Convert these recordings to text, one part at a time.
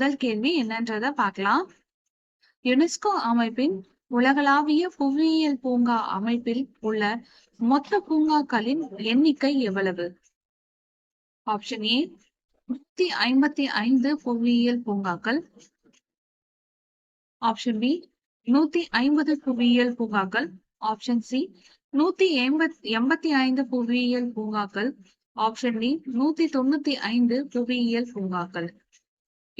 முதல் கேள்வி என்னன்றத பார்க்கலாம். யுனெஸ்கோ அமைப்பின் உலகளாவிய புவியியல் பூங்கா அமைப்பில் உள்ள மொத்த பூங்காக்களின் எண்ணிக்கை எவ்வளவு? ஆப்ஷன் ஏ நூத்தி ஐம்பத்தி ஐந்து புவியியல் பூங்காக்கள். ஆப்ஷன் பி நூத்தி ஐம்பது புவியியல் பூங்காக்கள். ஆப்ஷன் சி நூத்தி எண்பத் எண்பத்தி ஐந்து புவியியல் பூங்காக்கள். ஆப்ஷன் டி நூத்தி தொண்ணூத்தி ஐந்து புவியியல் பூங்காக்கள்.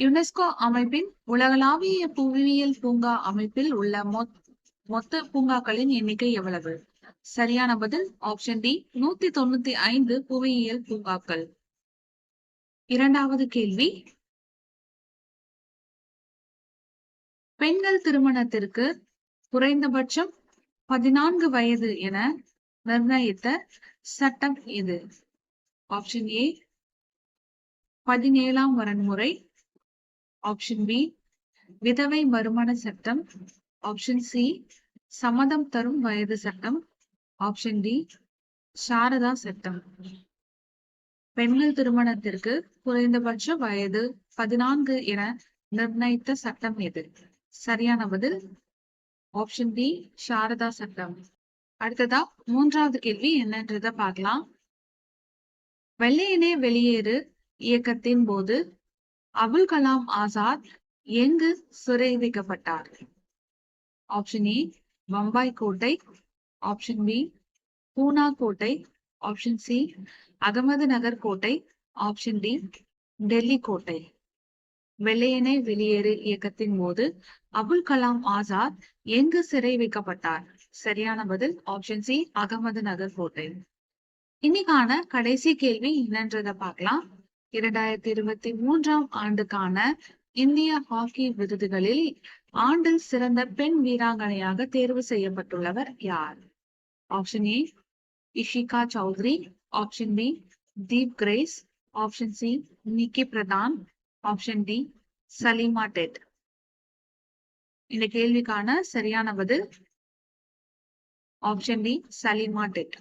யுனெஸ்கோ அமைப்பின் உலகளாவிய புவியியல் பூங்கா அமைப்பில் உள்ள மொத் மொத்த பூங்காக்களின் எண்ணிக்கை எவ்வளவு? சரியான பதில் ஆப்ஷன் டி நூத்தி தொண்ணூத்தி ஐந்து புவியியல் பூங்காக்கள். இரண்டாவது கேள்வி. பெண்கள் திருமணத்திற்கு குறைந்தபட்சம் பதினான்கு வயது என நிர்ணயித்த சட்டம் எது ஆப்ஷன் ஏ பதினேழாம் வரன்முறை. ஆப்ஷன் பி விதவை மறுமண சட்டம். ஆப்ஷன் சி சம்மதம் தரும் வயது சட்டம். ஆப்ஷன் டி சாரதா சட்டம். பெண்கள் திருமணத்திற்கு குறைந்தபட்ச வயது பதினான்கு என நிர்ணயித்த சட்டம் எது? சரியான பதில்? ஆப்ஷன் டி சாரதா சட்டம். அடுத்ததா மூன்றாவது கேள்வி என்னன்றத பார்க்கலாம். வெள்ளையனே வெளியேறு இயக்கத்தின் போது அபுல் கலாம் ஆசாத் எங்கு சிறை வைக்கப்பட்டார் ஆப்ஷன் ஏ பம்பாய் கோட்டை ஆப்ஷன் பி பூனா கோட்டை ஆப்ஷன் சி அகமது நகர் கோட்டை ஆப்ஷன் டி டெல்லி கோட்டை வெள்ளையனை வெளியேறு இயக்கத்தின் போது அபுல் கலாம் ஆசாத் எங்கு சிறை வைக்கப்பட்டார் சரியான பதில் ஆப்ஷன் சி அகமது நகர் கோட்டை இன்னைக்கான கடைசி கேள்வி என்னன்றத பார்க்கலாம். இரண்டாயிரத்தி இருபத்தி மூன்றாம் ஆண்டுக்கான இந்திய ஹாக்கி விருதுகளில் ஆண்டில் சிறந்த பெண் வீராங்கனையாக தேர்வு செய்யப்பட்டுள்ளவர் யார்? Option A Ishika Chaudhary option B Deep Grace option C Nikki Pradhan option D Salima Tete இந்த கேள்விக்கான சரியான பதில் ஆப்ஷன் டி சலீமா டெட்